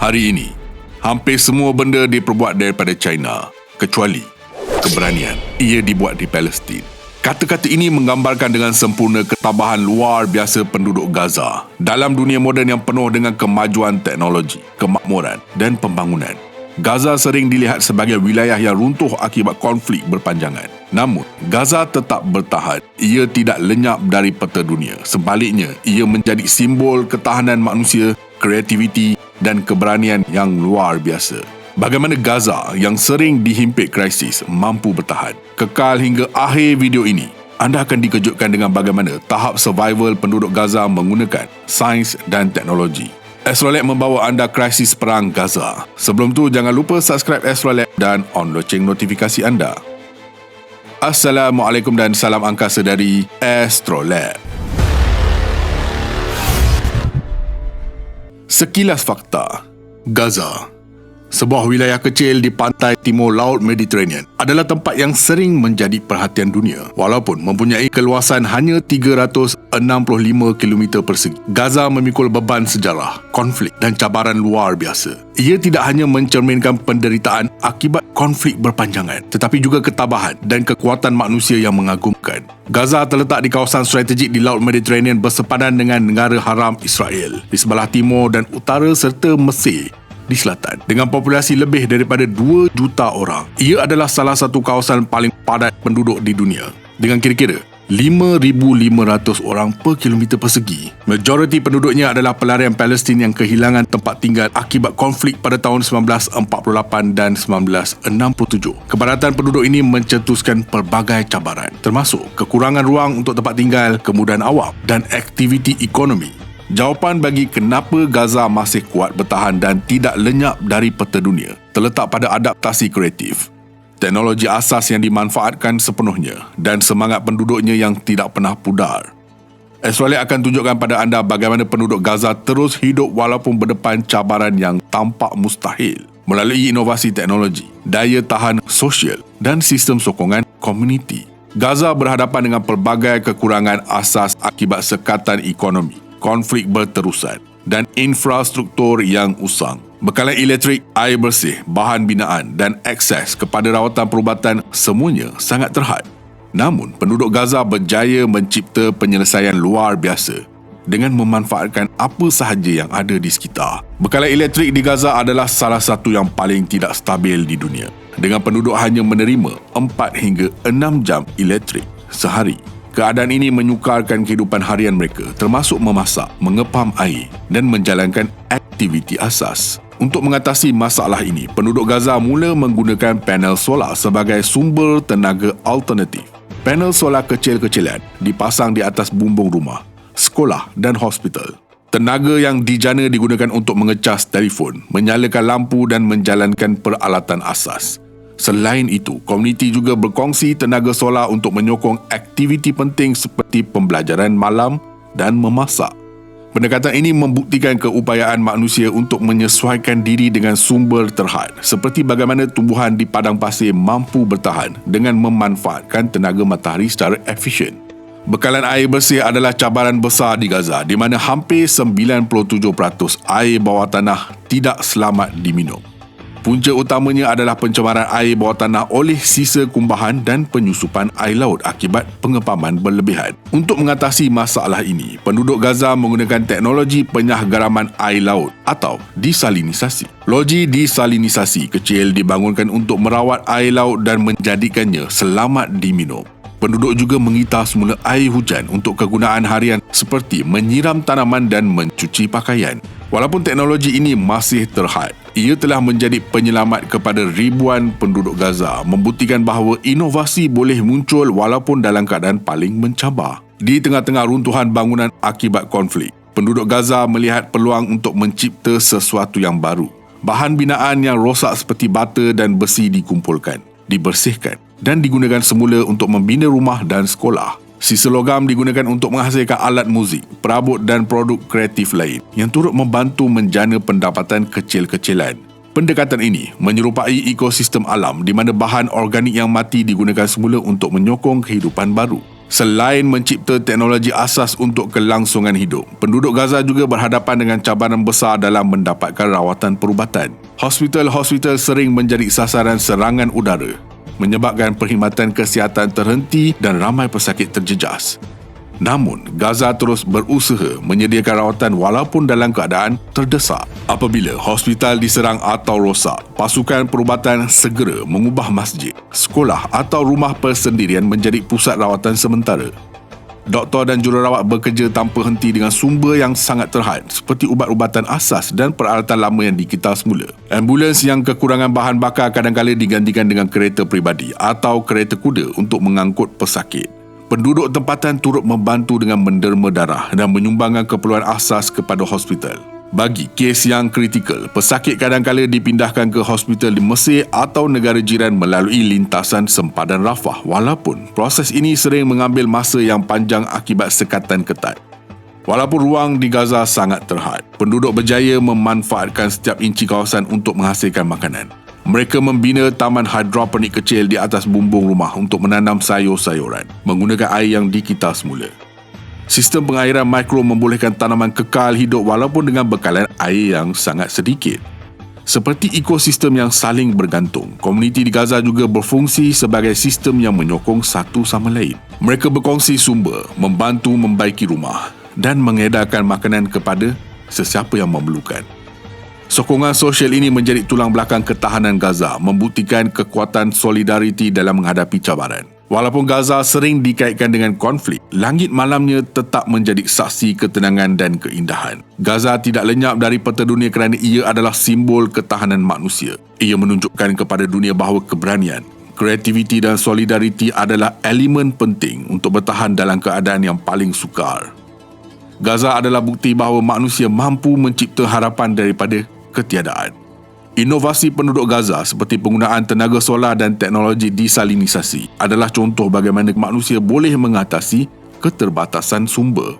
Hari ini, hampir semua benda diperbuat daripada China kecuali keberanian. Ia dibuat di Palestin. Kata-kata ini menggambarkan dengan sempurna ketabahan luar biasa penduduk Gaza dalam dunia moden yang penuh dengan kemajuan teknologi, kemakmuran dan pembangunan. Gaza sering dilihat sebagai wilayah yang runtuh akibat konflik berpanjangan. Namun, Gaza tetap bertahan. Ia tidak lenyap dari peta dunia. Sebaliknya, ia menjadi simbol ketahanan manusia, kreativiti dan keberanian yang luar biasa. Bagaimana Gaza yang sering dihimpit krisis mampu bertahan? Kekal hingga akhir video ini, anda akan dikejutkan dengan bagaimana tahap survival penduduk Gaza menggunakan sains dan teknologi. Astrolab membawa anda krisis perang Gaza. Sebelum tu, jangan lupa subscribe Astrolab dan on loceng notifikasi anda. Assalamualaikum dan salam angkasa dari Astrolab. Sekilas fakta, Gaza sebuah wilayah kecil di pantai timur Laut Mediterranean, adalah tempat yang sering menjadi perhatian dunia. Walaupun mempunyai keluasan hanya 365 km persegi, Gaza memikul beban sejarah, konflik dan cabaran luar biasa. Ia tidak hanya mencerminkan penderitaan akibat konflik berpanjangan, tetapi juga ketabahan dan kekuatan manusia yang mengagumkan. Gaza terletak di kawasan strategik di Laut Mediterranean bersepadan dengan negara haram Israel di sebelah timur dan utara serta Mesir di selatan dengan populasi lebih daripada 2 juta orang. Ia adalah salah satu kawasan paling padat penduduk di dunia dengan kira-kira 5,500 orang per kilometer persegi. Majoriti penduduknya adalah pelarian Palestin yang kehilangan tempat tinggal akibat konflik pada tahun 1948 dan 1967. Kepadatan penduduk ini mencetuskan pelbagai cabaran termasuk kekurangan ruang untuk tempat tinggal, kemudahan awam dan aktiviti ekonomi Jawapan bagi kenapa Gaza masih kuat bertahan dan tidak lenyap dari peta dunia terletak pada adaptasi kreatif, teknologi asas yang dimanfaatkan sepenuhnya dan semangat penduduknya yang tidak pernah pudar. Australia akan tunjukkan pada anda bagaimana penduduk Gaza terus hidup walaupun berdepan cabaran yang tampak mustahil melalui inovasi teknologi, daya tahan sosial dan sistem sokongan komuniti. Gaza berhadapan dengan pelbagai kekurangan asas akibat sekatan ekonomi konflik berterusan dan infrastruktur yang usang. Bekalan elektrik, air bersih, bahan binaan dan akses kepada rawatan perubatan semuanya sangat terhad. Namun, penduduk Gaza berjaya mencipta penyelesaian luar biasa dengan memanfaatkan apa sahaja yang ada di sekitar. Bekalan elektrik di Gaza adalah salah satu yang paling tidak stabil di dunia. Dengan penduduk hanya menerima 4 hingga 6 jam elektrik sehari. Keadaan ini menyukarkan kehidupan harian mereka termasuk memasak, mengepam air dan menjalankan aktiviti asas. Untuk mengatasi masalah ini, penduduk Gaza mula menggunakan panel solar sebagai sumber tenaga alternatif. Panel solar kecil-kecilan dipasang di atas bumbung rumah, sekolah dan hospital. Tenaga yang dijana digunakan untuk mengecas telefon, menyalakan lampu dan menjalankan peralatan asas. Selain itu, komuniti juga berkongsi tenaga solar untuk menyokong aktiviti penting seperti pembelajaran malam dan memasak. Pendekatan ini membuktikan keupayaan manusia untuk menyesuaikan diri dengan sumber terhad seperti bagaimana tumbuhan di padang pasir mampu bertahan dengan memanfaatkan tenaga matahari secara efisien. Bekalan air bersih adalah cabaran besar di Gaza di mana hampir 97% air bawah tanah tidak selamat diminum. Punca utamanya adalah pencemaran air bawah tanah oleh sisa kumbahan dan penyusupan air laut akibat pengepaman berlebihan. Untuk mengatasi masalah ini, penduduk Gaza menggunakan teknologi penyah garaman air laut atau disalinisasi. Loji disalinisasi kecil dibangunkan untuk merawat air laut dan menjadikannya selamat diminum. Penduduk juga mengitar semula air hujan untuk kegunaan harian seperti menyiram tanaman dan mencuci pakaian. Walaupun teknologi ini masih terhad, ia telah menjadi penyelamat kepada ribuan penduduk Gaza membuktikan bahawa inovasi boleh muncul walaupun dalam keadaan paling mencabar. Di tengah-tengah runtuhan bangunan akibat konflik, penduduk Gaza melihat peluang untuk mencipta sesuatu yang baru. Bahan binaan yang rosak seperti bata dan besi dikumpulkan, dibersihkan dan digunakan semula untuk membina rumah dan sekolah. Sisa logam digunakan untuk menghasilkan alat muzik, perabot dan produk kreatif lain yang turut membantu menjana pendapatan kecil-kecilan. Pendekatan ini menyerupai ekosistem alam di mana bahan organik yang mati digunakan semula untuk menyokong kehidupan baru. Selain mencipta teknologi asas untuk kelangsungan hidup, penduduk Gaza juga berhadapan dengan cabaran besar dalam mendapatkan rawatan perubatan. Hospital-hospital sering menjadi sasaran serangan udara, menyebabkan perkhidmatan kesihatan terhenti dan ramai pesakit terjejas. Namun, Gaza terus berusaha menyediakan rawatan walaupun dalam keadaan terdesak. Apabila hospital diserang atau rosak, pasukan perubatan segera mengubah masjid, sekolah atau rumah persendirian menjadi pusat rawatan sementara. Doktor dan jururawat bekerja tanpa henti dengan sumber yang sangat terhad seperti ubat-ubatan asas dan peralatan lama yang dikita semula. Ambulans yang kekurangan bahan bakar kadang-kadang digantikan dengan kereta peribadi atau kereta kuda untuk mengangkut pesakit penduduk tempatan turut membantu dengan menderma darah dan menyumbangkan keperluan asas kepada hospital. Bagi kes yang kritikal, pesakit kadang-kala dipindahkan ke hospital di Mesir atau negara jiran melalui lintasan sempadan Rafah walaupun proses ini sering mengambil masa yang panjang akibat sekatan ketat. Walaupun ruang di Gaza sangat terhad, penduduk berjaya memanfaatkan setiap inci kawasan untuk menghasilkan makanan. Mereka membina taman hidroponik kecil di atas bumbung rumah untuk menanam sayur-sayuran menggunakan air yang dikita semula. Sistem pengairan mikro membolehkan tanaman kekal hidup walaupun dengan bekalan air yang sangat sedikit. Seperti ekosistem yang saling bergantung, komuniti di Gaza juga berfungsi sebagai sistem yang menyokong satu sama lain. Mereka berkongsi sumber, membantu membaiki rumah dan mengedarkan makanan kepada sesiapa yang memerlukan. Sokongan sosial ini menjadi tulang belakang ketahanan Gaza, membuktikan kekuatan solidariti dalam menghadapi cabaran. Walaupun Gaza sering dikaitkan dengan konflik, langit malamnya tetap menjadi saksi ketenangan dan keindahan. Gaza tidak lenyap dari peta dunia kerana ia adalah simbol ketahanan manusia. Ia menunjukkan kepada dunia bahawa keberanian, kreativiti dan solidariti adalah elemen penting untuk bertahan dalam keadaan yang paling sukar. Gaza adalah bukti bahawa manusia mampu mencipta harapan daripada ketiadaan. Inovasi penduduk Gaza seperti penggunaan tenaga solar dan teknologi disalinisasi adalah contoh bagaimana manusia boleh mengatasi keterbatasan sumber.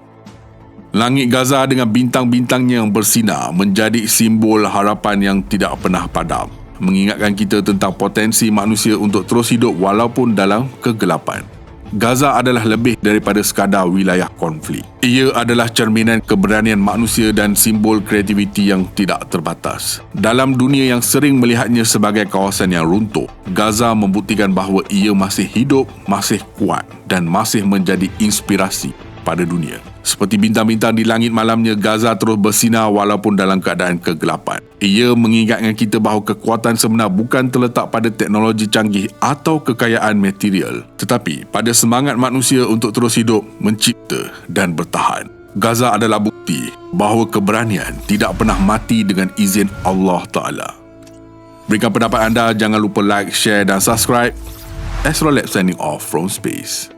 Langit Gaza dengan bintang-bintangnya yang bersinar menjadi simbol harapan yang tidak pernah padam, mengingatkan kita tentang potensi manusia untuk terus hidup walaupun dalam kegelapan. Gaza adalah lebih daripada sekadar wilayah konflik. Ia adalah cerminan keberanian manusia dan simbol kreativiti yang tidak terbatas. Dalam dunia yang sering melihatnya sebagai kawasan yang runtuh, Gaza membuktikan bahawa ia masih hidup, masih kuat dan masih menjadi inspirasi pada dunia. Seperti bintang-bintang di langit malamnya, Gaza terus bersinar walaupun dalam keadaan kegelapan. Ia mengingatkan kita bahawa kekuatan sebenar bukan terletak pada teknologi canggih atau kekayaan material, tetapi pada semangat manusia untuk terus hidup, mencipta dan bertahan. Gaza adalah bukti bahawa keberanian tidak pernah mati dengan izin Allah Ta'ala. Berikan pendapat anda, jangan lupa like, share dan subscribe. Astrolab signing off from space.